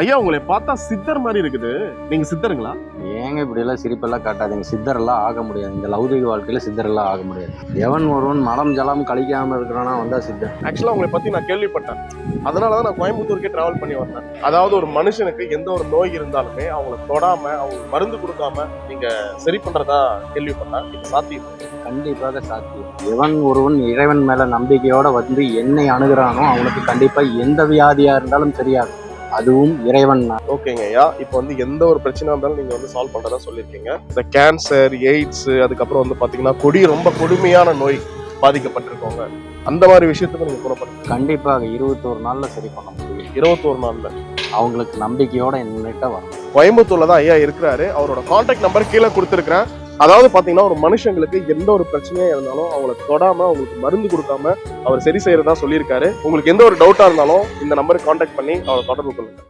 ஐயா உங்களை பார்த்தா சித்தர் மாதிரி இருக்குது. நீங்க சித்தருங்களா? ஏங்க இப்படி எல்லாம் சிரிப்பெல்லாம் காட்டாதீங்க. சித்தரெல்லாம் ஆக முடியாது. இந்த லௌதிக வாழ்க்கையில சித்தரெல்லாம் ஆக முடியாது. எவன் ஒருவன் மலம் ஜலம் கழிக்காம இருக்கிறானா வந்தா சித்தர். ஆக்சுவலா உங்களை பத்தி நான் கேள்விப்பட்டேன். அதனாலதான் நான் கோயம்புத்தூருக்கே டிராவல் பண்ணி வந்தேன். அதாவது ஒரு மனுஷனுக்கு எந்த ஒரு நோய் இருந்தாலுமே அவங்கள தொடாம அவங்களுக்கு மருந்து கொடுக்காம நீங்க சரி பண்றதா கேள்விப்பட்டேன் இது சாத்தியம். கண்டிப்பாக சாத்தியம். எவன் ஒருவன் இறைவன் மேல நம்பிக்கையோட வந்து என்னை அணுகிறானோ அவனுக்கு கண்டிப்பா எந்த வியாதியா இருந்தாலும் சரியாகும். அதுவும் இறைவன். ஓகேங்க ஐயா. இப்போ வந்து எந்த ஒரு பிரச்சனை இருந்தாலும் நீங்க வந்து சால்வ் பண்றதா சொல்லியிருக்கீங்க. இந்த கேன்சர் எய்ட்ஸ் அதுக்கப்புறம் வந்து பாத்தீங்கன்னா கொடி ரொம்ப கொடுமையான நோய் பாதிக்கப்பட்டிருக்கவங்க. அந்த மாதிரி விஷயத்துக்கு நீங்க குணப்படுங்க கண்டிப்பாக இருபத்தோரு நாள்ல சரி பண்ண முடியும். இருபத்தோரு நாள்ல. அவங்களுக்கு நம்பிக்கையோட என்னிட்ட வரணும் கோயம்புத்தூர்ல தான் ஐயா இருக்கிறாரு. அவரோட கான்டாக்ட் நம்பர் கீழே கொடுத்துருக்கிறேன். அதாவது பார்த்தீங்கன்னா ஒரு மனுஷங்களுக்கு எந்த ஒரு பிரச்சனையாக இருந்தாலும் அவங்கள தொடாமல் அவங்களுக்கு மருந்து கொடுக்காம அவர் சரி செய்யறதா சொல்லியிருக்காரு. உங்களுக்கு எந்த ஒரு டவுட்டாக இருந்தாலும் இந்த நம்பருக்கு காண்டாக்ட் பண்ணி அவரை தொடர்பு கொள்ளுங்கள்